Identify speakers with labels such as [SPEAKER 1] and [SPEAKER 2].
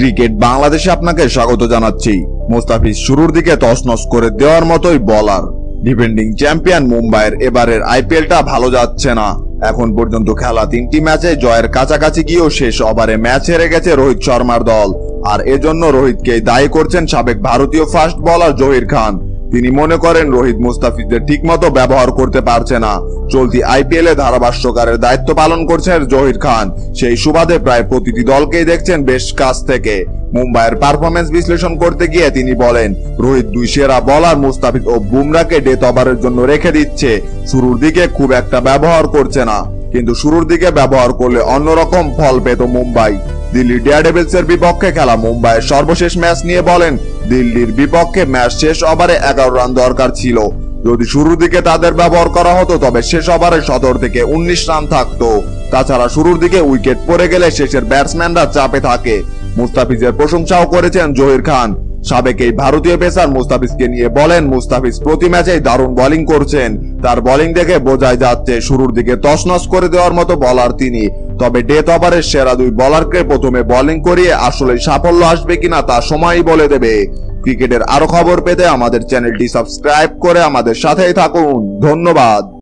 [SPEAKER 1] Cricket বাংলাদেশে আপনাকে স্বাগত জানাচ্ছি। মোস্তাফিজ শুরুর দিকে তছনছ করে দেওয়ার মতোই বলার। ডিফেন্ডিং চ্যাম্পিয়ন মুম্বাইয়ের এবারের আইপিএলটা ভালো যাচ্ছে না। এখন পর্যন্ত খেলা তিনটি ম্যাচে জয়ের কাছাকাছি গিয়েও শেষ ওভারে ম্যাচ হেরে গেছে রোহিত শর্মার দল। আর এজন্য রোহিতকে দায়ী করছেন সাবেক ভারতীয় ফাস্ট বলার জহির খান। তিনি মনে করেন রোহিত মুস্তাফিজদের ঠিকমতো ব্যবহার করতে পারছে না। চলতি আইপিএল এ ধারাভাষ্যকারের দায়িত্ব পালন করছেন জহির খান। সেই সুবাদে প্রায় প্রতিটি দলকেই দেখছেন বেশ কাছ থেকে। মুম্বাইয়ের পারফরমেন্স বিশ্লেষণ করতে গিয়ে তিনি বলেন, রোহিত দুই সেরা বলার মুস্তাফিজ ও বুমরাকে ডেথ ওভারের জন্য রেখে দিচ্ছে। শুরুর দিকে খুব একটা ব্যবহার করছে না, কিন্তু শুরুর দিকে ব্যবহার করলে অন্যরকম ফল পেত মুম্বাই। দিল্লি ডেয়ারডেভিলস এর বিপক্ষে খেলা মুম্বাইয়ের সর্বশেষ ম্যাচ নিয়ে বলেন দিল্লির বিপক্ষে ম্যাচ শেষ ওভারে এগারো রান দরকার ছিল। যদি শুরুর দিকে তাদের ব্যবহার করা হতো, তবে শেষ ওভারে সতেরো থেকে উনিশ রান থাকতো। তাছাড়া শুরুর দিকে উইকেট পড়ে গেলে শেষের ব্যাটসম্যানরা চাপে থাকে। মুস্তাফিজের প্রশংসাও করেছেন জহির খান। সাবেক এই ভারতীয় পেসার মুস্তাফিজকে নিয়ে বলেন, মুস্তাফিজ প্রতি ম্যাচেই দারুণ বোলিং করছেন। তার বোলিং দেখে বোঝাই যাচ্ছে শুরুর দিকে তছনছ করে দেওয়ার মতো বলার তিনি। তবে ডেথ ওভারের সেরা দুই বলারকে প্রথমে বোলিং করিয়ে আসলে সাফল্য আসবে কিনা তা সময়ই বলে দেবে। ক্রিকেটের আরও খবর পেতে আমাদের চ্যানেলটি সাবস্ক্রাইব করে আমাদের সাথেই থাকুন। ধন্যবাদ।